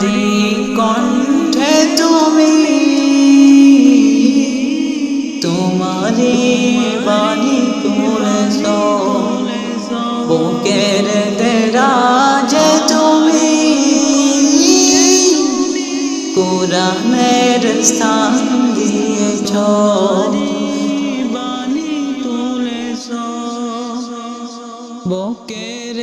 আমারি কণ্ঠে তুমি তোমারি বাণী তুলেছ বুকের দেরাজে তুমি কোরআনের স্থান দিয়েছ। বাণী তুলেছ বুকের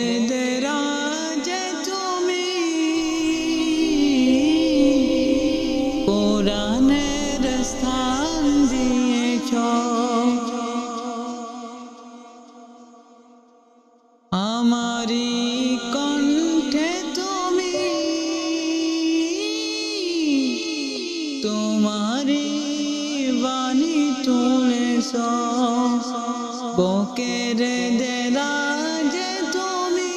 তোমারি বাণী তুলেছ বুকের দেরাজে তুমি।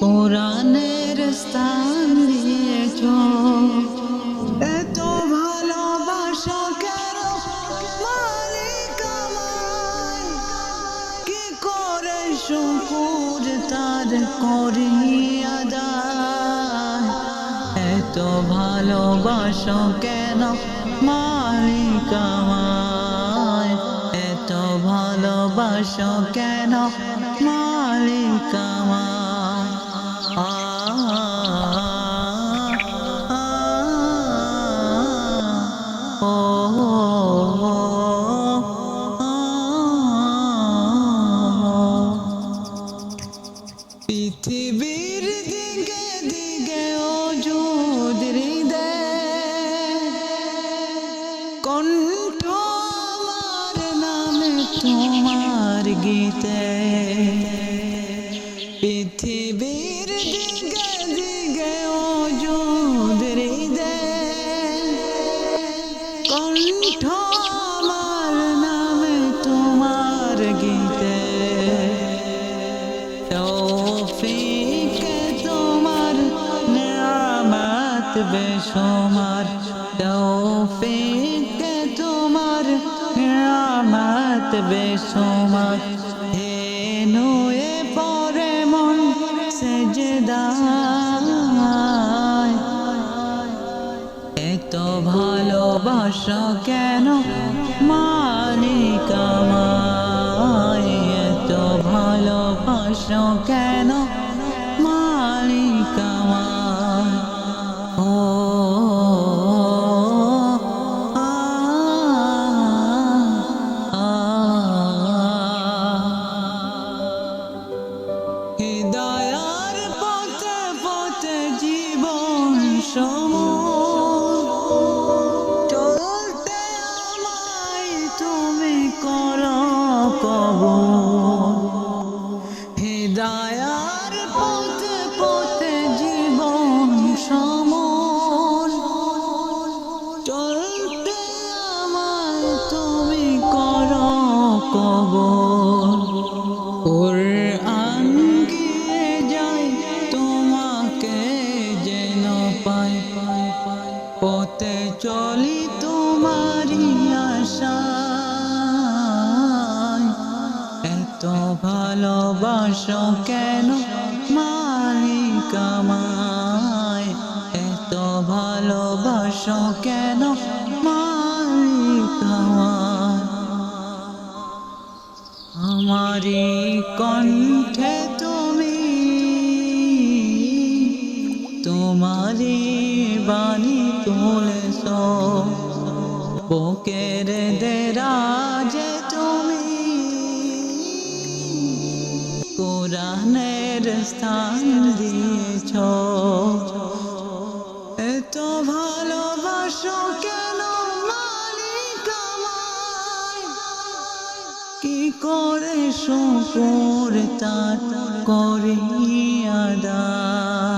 কোরআনের স্থান দিয়েছ। এত ভালোবাসা কেন? মালিক? কি করে শুকুর তার করিয়া দায় এত ভালোবাসো কেন? মালিক আমায়। এত ভালোবাসো কেন? মালিক আমায়। আ ও গীতে। পৃথিবীর কণ্ঠ তোমার গীতে। তৌফিকে তোমার নিয়ামত নিয়ামত বেশমার হে নয়ে পরে মন সেজদায়। এত ভালোবাসা কেন মালিক আমায়? এত ভালোবাসা কেন সময় চলতে আমায় তুমি করো কবু হৃদয়ার পথে পথে জীবন সমন চলতে আমায় তুমি করো কবর ভালোবাসো কেন মালিক আমায় এত ভালোবাসো কেন মালিক আমায় আমারি কণ্ঠে তুমি তোমারি বাণী তুলেছ। বুকের দেরাজে কোরআনের স্থান দিয়েছ। এত ভালোবাসো কেন কি করে শুকুর তা করিয়া দা